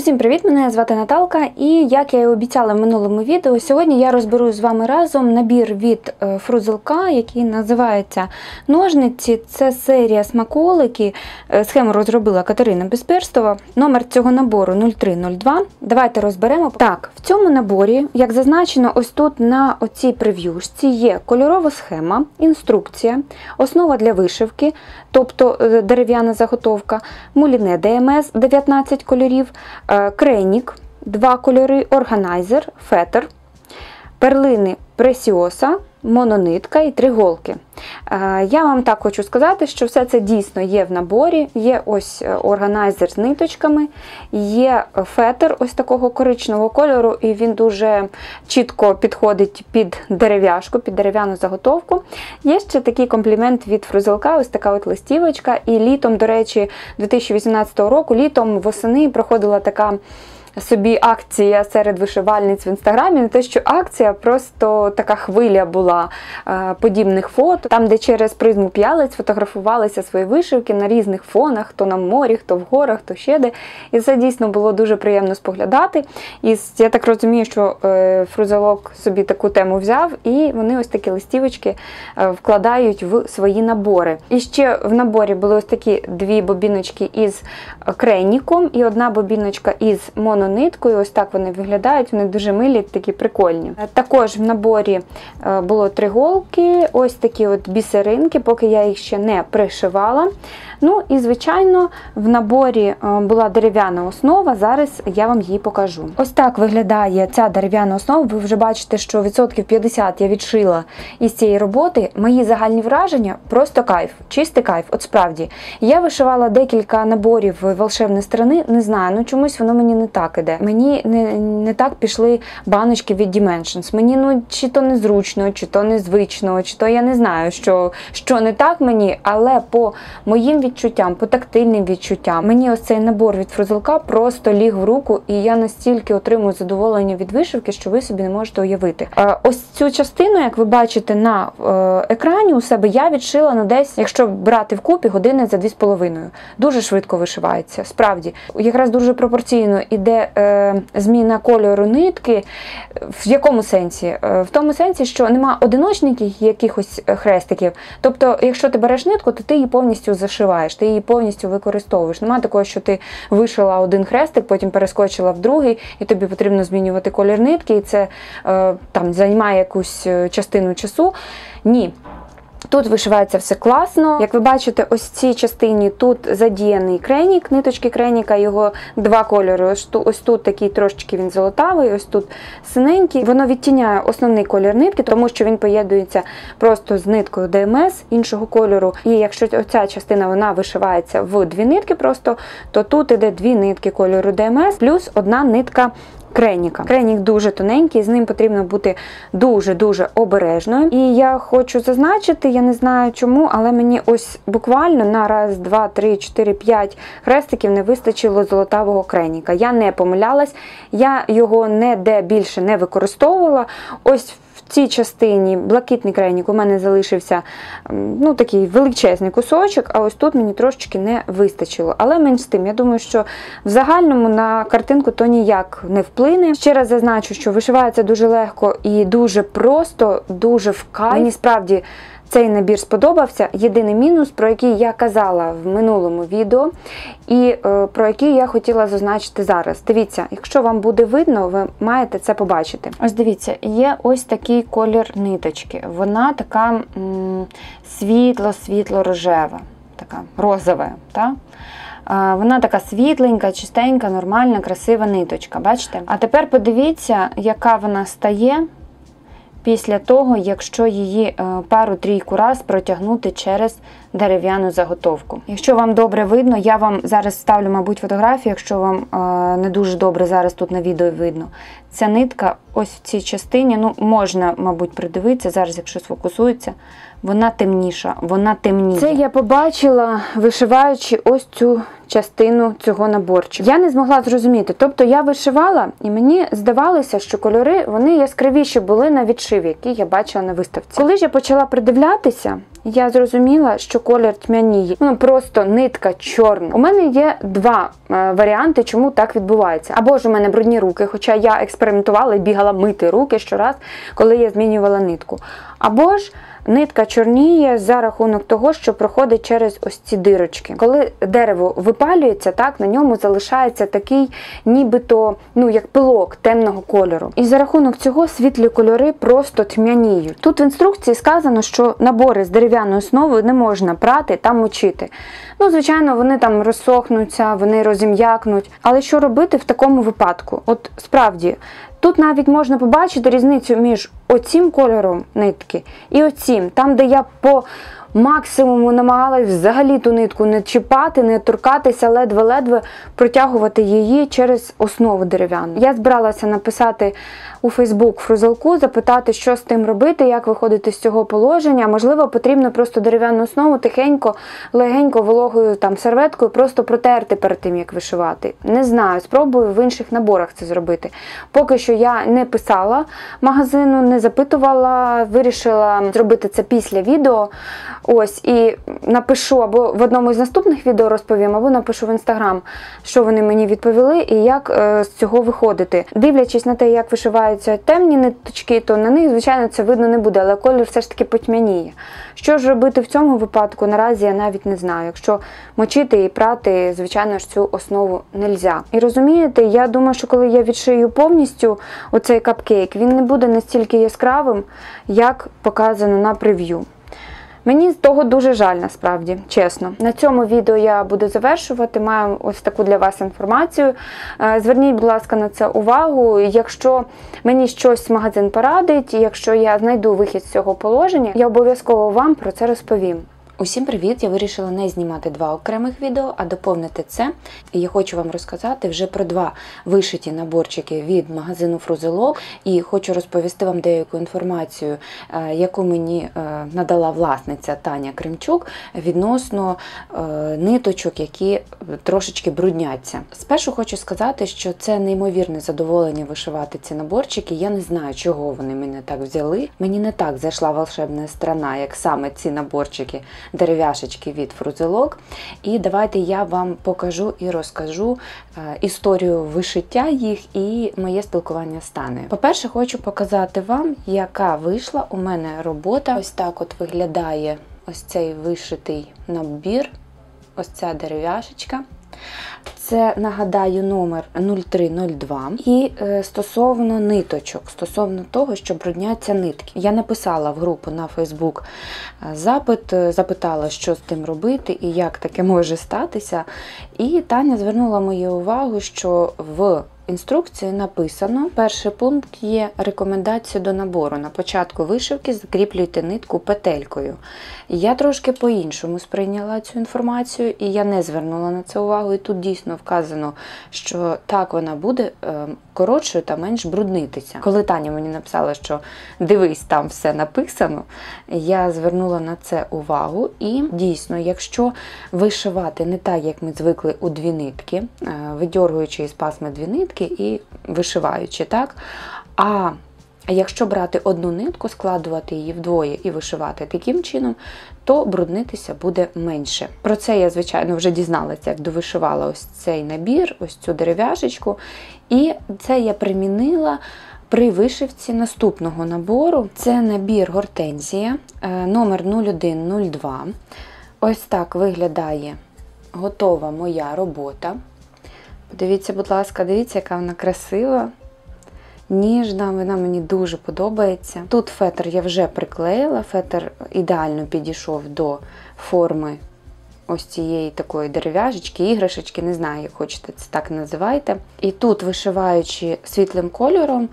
Усім привіт! Мене звати Наталка, і як я і обіцяла в минулому відео, сьогодні я розберу з вами разом набір від е, фрузелка, який називається Ножниці. Це серія смаколики. Е, Схему розробила Катерина Безперстова. Номер цього набору 0302. Давайте розберемо. Так, в цьому наборі, як зазначено, ось тут на оцій прев'юшці є кольорова схема, інструкція, основа для вишивки, тобто е, дерев'яна заготовка, муліне ДМС 19 кольорів, е, кренік, два кольори, органайзер, фетер, перлини пресіоса, мононитка і три голки. Е, Я вам так хочу сказати, що все це дійсно є в наборі. Є ось е, органайзер з ниточками, є фетр ось такого коричневого кольору, і він дуже чітко підходить під дерев'яшку, під дерев'яну заготовку. Є ще такий комплімент від фрузелка, ось така от листівочка. І літом, до речі, 2018 року, літом восени проходила така собі акція серед вишивальниць в інстаграмі. Не те, що акція, просто така хвиля була е, подібних фото, там, де через призму п'ялиць фотографувалися свої вишивки на різних фонах, хто на морі, хто в горах, хто ще де. І це дійсно було дуже приємно споглядати. І я так розумію, що е, фрузелок собі таку тему взяв, і вони ось такі листівочки е, вкладають в свої набори. І ще в наборі були ось такі дві бобіночки із креніком і одна бобіночка із монониткою. Ось так вони виглядають, вони дуже милі, такі прикольні. Е, Також в наборі е, було три голки, ось такі от бісеринки, поки я їх ще не пришивала. Ну і, звичайно, в наборі е, була дерев'яна основа, зараз я вам її покажу. Ось так виглядає ця дерев'яна основа. Ви вже бачите, що відсотків 50 я відшила із цієї роботи. Мої загальні враження просто кайф, чистий кайф, от справді. Я вишивала декілька наборів волшебної сторони, не знаю, ну чомусь воно мені не так іде. Мені не, не так пішли баночки від Dimensions. Мені ну чи то незручно, чи то незвично, чи то я не знаю, що, що не так мені, але по моїм відчуттям, по тактильним відчуттям, мені ось цей набор від фрузелка просто ліг в руку, і я настільки отримую задоволення від вишивки, що ви собі не можете уявити. Е, Ось цю частину, як ви бачите на е, екрані у себе, я відшила ну десь, якщо брати вкупі, години за 2,5. Дуже швидко вишивається. Справді, якраз дуже пропорційно іде е, зміна кольору нитки. В якому сенсі? В тому сенсі, що нема одиночників якихось хрестиків. Тобто, якщо ти береш нитку, то ти її повністю зашиваєш, ти її повністю використовуєш. Нема такого, що ти вишила один хрестик, потім перескочила в другий, і тобі потрібно змінювати колір нитки, і це е, там займає якусь е, частину часу. Ні. Тут вишивається все класно. Як ви бачите, ось в цій частині тут задіяний кренік, ниточки креніка, його два кольори. Ось тут, ось тут такий трошечки він золотавий, ось тут синенький. Воно відтіняє основний колір нитки, тому що він поєднується просто з ниткою ДМС іншого кольору. І якщо оця частина вона вишивається в дві нитки, просто то тут іде дві нитки кольору ДМС, плюс одна нитка Креніка. Кренік дуже тоненький, з ним потрібно бути дуже-дуже обережною. І я хочу зазначити, я не знаю чому, але мені ось буквально на раз, два, три, чотири, п'ять хрестиків не вистачило золотавого креніка. Я не помилялась, я його ніде більше не використовувала. Ось цій частині блакитний крайнік у мене залишився ну, такий величезний кусочок, а ось тут мені трошечки не вистачило. Але менш з тим, я думаю, що в загальному на картинку то ніяк не вплине. Ще раз зазначу, що вишивається дуже легко і дуже просто, дуже в кайф. Мені справді цей набір сподобався. Єдиний мінус, про який я казала в минулому відео, і е, про який я хотіла зазначити зараз. Дивіться, якщо вам буде видно, ви маєте це побачити. Ось дивіться, є ось такий колір ниточки. Вона така світло-світло-рожева, така розова. Так? Вона така світленька, чистенька, нормальна, красива ниточка. Бачите? А тепер подивіться, яка вона стає після того, якщо її е, пару-трійку раз протягнути через дерев'яну заготовку. Якщо вам добре видно, я вам зараз ставлю, мабуть, фотографію, якщо вам е, не дуже добре зараз тут на відео видно. Ця нитка ось в цій частині, ну, можна, мабуть, придивитися, зараз, якщо сфокусується, вона темніша, вона темніє. Це я побачила, вишиваючи ось цю частину цього наборчика. Я не змогла зрозуміти. Тобто я вишивала, і мені здавалося, що кольори вони яскравіші були на відшиві, які я бачила на виставці. Коли ж я почала придивлятися, я зрозуміла, що колір тьмяніє. Ну просто нитка чорна. У мене є два е, варіанти, чому так відбувається. Або ж у мене брудні руки, хоча я експериментувала і бігала мити руки щораз, коли я змінювала нитку. Або ж нитка чорніє за рахунок того, що проходить через ось ці дирочки. Коли дерево випалюється, так на ньому залишається такий, нібито ну як пилок темного кольору. І за рахунок цього світлі кольори просто тьмяніють. Тут в інструкції сказано, що набори з дерев'яною основою не можна прати та мочити. Ну, звичайно, вони там розсохнуться, вони розім'якнуть. Але що робити в такому випадку? От справді. Тут навіть можна побачити різницю між оцім кольором нитки і оцім, там, де я по максимуму намагалась взагалі ту нитку не чіпати, не торкатися, ледве-ледве протягувати її через основу дерев'яну. Я збиралася написати у Фейсбук фрузелку, запитати, що з тим робити, як виходити з цього положення. Можливо, потрібно просто дерев'яну основу тихенько, легенько, вологою там серветкою, просто протерти перед тим, як вишивати. Не знаю, спробую в інших наборах це зробити. Поки що я не писала магазину, не запитувала, вирішила зробити це після відео. Ось, і напишу або в одному з наступних відео розповім, або напишу в інстаграм, що вони мені відповіли і як е, з цього виходити. Дивлячись на те, як вишиваються темні ниточки, то на них, звичайно, це видно не буде, але колір все ж таки потьмяніє. Що ж робити в цьому випадку, наразі я навіть не знаю. Якщо мочити і прати, звичайно ж, цю основу не можна. І розумієте, я думаю, що коли я відшию повністю оцей капкейк, він не буде настільки яскравим, як показано на прев'ю. Мені з того дуже жаль, насправді, чесно. На цьому відео я буду завершувати. Маю ось таку для вас інформацію. Е, зверніть, будь ласка, на це увагу. Якщо мені щось магазин порадить, якщо я знайду вихід з цього положення, я обов'язково вам про це розповім. Усім привіт! Я вирішила не знімати два окремих відео, а доповнити це. І я хочу вам розказати вже про два вишиті наборчики від магазину Фрузелок. І хочу розповісти вам деяку інформацію, е, яку мені е, надала власниця Таня Кримчук відносно е, ниточок, які трошечки брудняться. Спершу хочу сказати, що це неймовірне задоволення вишивати ці наборчики. Я не знаю, чого вони мене так взяли. Мені не так зайшла волшебна страна, як саме ці наборчики дерев'яшечки від фрузелок. І давайте я вам покажу і розкажу е, історію вишиття їх і моє спілкування з Танею. По-перше, хочу показати вам, яка вийшла у мене робота. Ось так от виглядає ось цей вишитий набір, ось ця дерев'яшечка. Це, нагадаю, номер 0302. І е, стосовно ниточок, стосовно того, що брудняться нитки. Я написала в групу на Фейсбук запит, е, запитала, що з тим робити і як таке може статися. І Таня звернула мою увагу, що в інструкції написано: перший пункт є рекомендація до набору. На початку вишивки закріплюйте нитку петелькою. Я трошки по-іншому сприйняла цю інформацію, і я не звернула на це увагу. І тут дійсно вказано, що так вона буде ем, коротшою та менш бруднитися. Коли Таня мені написала, що дивись, там все написано, я звернула на це увагу. І дійсно, якщо вишивати не так, як ми звикли у дві нитки, е, видьоргуючи із пасми дві нитки і вишиваючи, так? А якщо брати одну нитку, складувати її вдвоє і вишивати таким чином, то бруднитися буде менше. Про це я, звичайно, вже дізналася, як довишивала ось цей набір, ось цю дерев'яшечку. І це я примінила. При вишивці наступного набору це набір гортензія е, номер 0102. Ось так виглядає готова моя робота. Подивіться, будь ласка, дивіться, яка вона красива, ніжна, вона мені дуже подобається. Тут фетр я вже приклеїла, фетр ідеально підійшов до форми ось цієї такої дерев'яжечки, іграшечки, не знаю, як хочете це так називайте. І тут, вишиваючи світлим кольором е,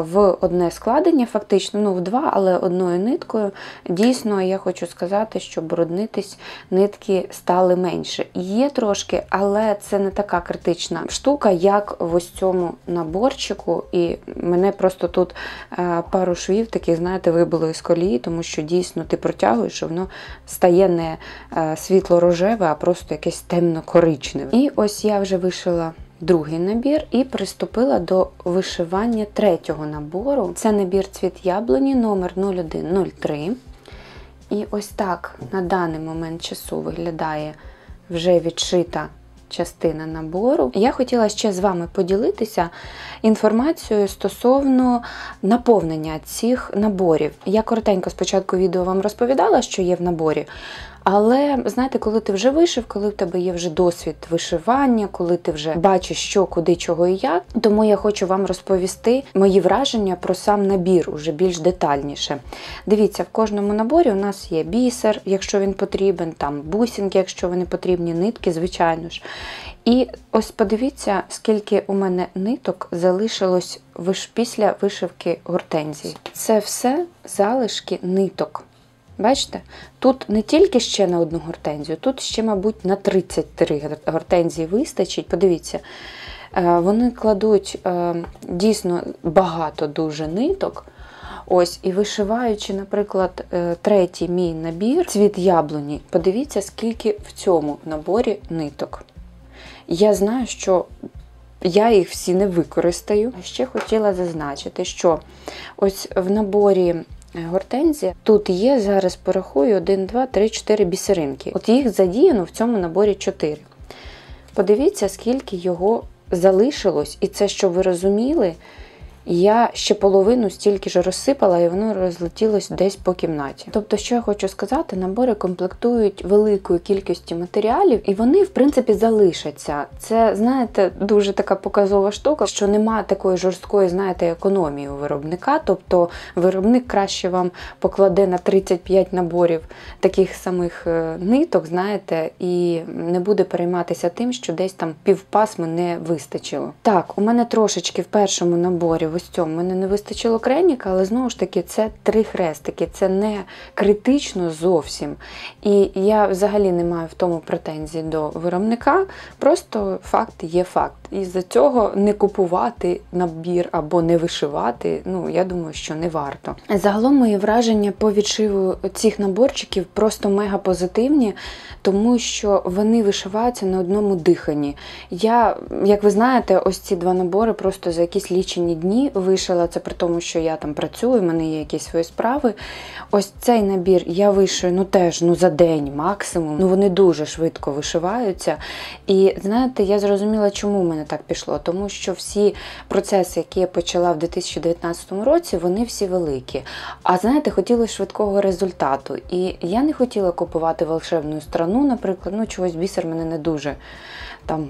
в одне складення, фактично, ну в два, але одною ниткою, дійсно, я хочу сказати, що бруднитись нитки стали менше. Є трошки, але це не така критична штука, як в ось цьому наборчику. І мене просто тут е, пару швів таких, знаєте, вибило із колії, тому що дійсно ти протягуєш, що воно стає не е, світло світло-рожеве, а просто якесь темно-коричневе. І ось я вже вишила другий набір і приступила до вишивання третього набору. Це набір цвіт яблуні номер 0103. І ось так на даний момент часу виглядає вже відшита частина набору. Я хотіла ще з вами поділитися інформацією стосовно наповнення цих наборів. Я коротенько спочатку відео вам розповідала, що є в наборі. Але знаєте, коли ти вже вишив, коли в тебе є вже досвід вишивання, коли ти вже бачиш, що, куди, чого і як, тому я хочу вам розповісти мої враження про сам набір уже більш детальніше. Дивіться, в кожному наборі у нас є бісер, якщо він потрібен, там бусинки, якщо вони потрібні, нитки, звичайно ж. І ось подивіться, скільки у мене ниток залишилось після вишивки гортензії. Це все залишки ниток. Бачите? Тут не тільки ще на одну гортензію, тут ще, мабуть, на 33 гортензії вистачить. Подивіться, е, вони кладуть е, дійсно багато дуже ниток. Ось, І вишиваючи, наприклад, е, третій мій набір, цвіт яблуні, подивіться, скільки в цьому наборі ниток. Я знаю, що я їх всі не використаю. Ще хотіла зазначити, що ось в наборі гортензія. Тут є, зараз порахую, 1, 2, 3, 4 бісеринки. От їх задіяно в цьому наборі 4. Подивіться, скільки його залишилось, і це, щоб ви розуміли, я ще половину стільки ж розсипала, і воно розлетілось десь по кімнаті. Тобто, що я хочу сказати, набори комплектують великою кількістю матеріалів, і вони, в принципі, залишаться. Це, знаєте, дуже така показова штука, що немає такої жорсткої, знаєте, економії у виробника. Тобто виробник краще вам покладе на 35 наборів таких самих е, ниток, знаєте, і не буде перейматися тим, що десь там півпасми не вистачило. Так, у мене трошечки в першому наборі ось цьому мене не вистачило креніка, але знову ж таки це три хрестики, це не критично зовсім. І я взагалі не маю в тому претензій до виробника. Просто факт є факт. І за цього не купувати набір або не вишивати, ну я думаю, що не варто. Загалом мої враження по відшиву цих наборчиків просто мега позитивні, тому що вони вишиваються на одному диханні. Я, як ви знаєте, ось ці два набори просто за якісь лічені дні вишила. Це при тому, що я там працюю, в мене є якісь свої справи. Ось цей набір я вишию ну теж ну за день максимум. Ну вони дуже швидко вишиваються. І знаєте, я зрозуміла, чому в мене так пішло. Тому що всі процеси, які я почала в 2019 році, вони всі великі. А знаєте, хотілося швидкого результату. І я не хотіла купувати волшебну страну, наприклад, ну чогось бісер мене не дуже там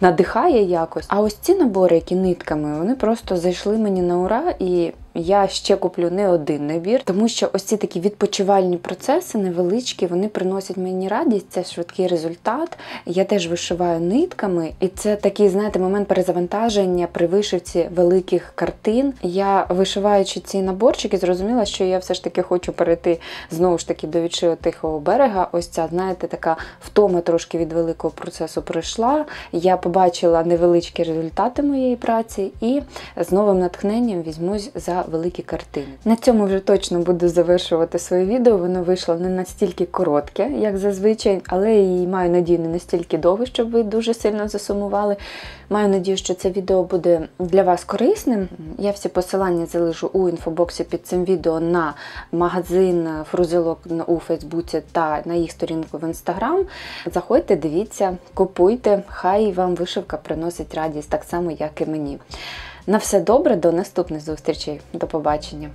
надихає якось. А ось ці набори, які нитками, вони просто зайшли мені на ура і я ще куплю не один набір, тому що ось ці такі відпочивальні процеси невеличкі, вони приносять мені радість, це швидкий результат. Я теж вишиваю нитками, і це такий, знаєте, момент перезавантаження при вишивці великих картин. Я вишиваючи ці наборчики, зрозуміла, що я все ж таки хочу перейти знову ж таки до відшиву тихого берега. Ось ця, знаєте, така втома трошки від великого процесу пройшла. Я побачила невеличкі результати моєї праці і з новим натхненням візьмусь за великі картини. На цьому вже точно буду завершувати своє відео. Воно вийшло не настільки коротке, як зазвичай, але і маю надію, не настільки довге, щоб ви дуже сильно засумували. Маю надію, що це відео буде для вас корисним. Я всі посилання залишу у інфобоксі під цим відео на магазин фрузилок у Фейсбуці та на їх сторінку в Інстаграм. Заходьте, дивіться, купуйте, хай вам вишивка приносить радість так само, як і мені. На все добре, до наступних зустрічей. До побачення.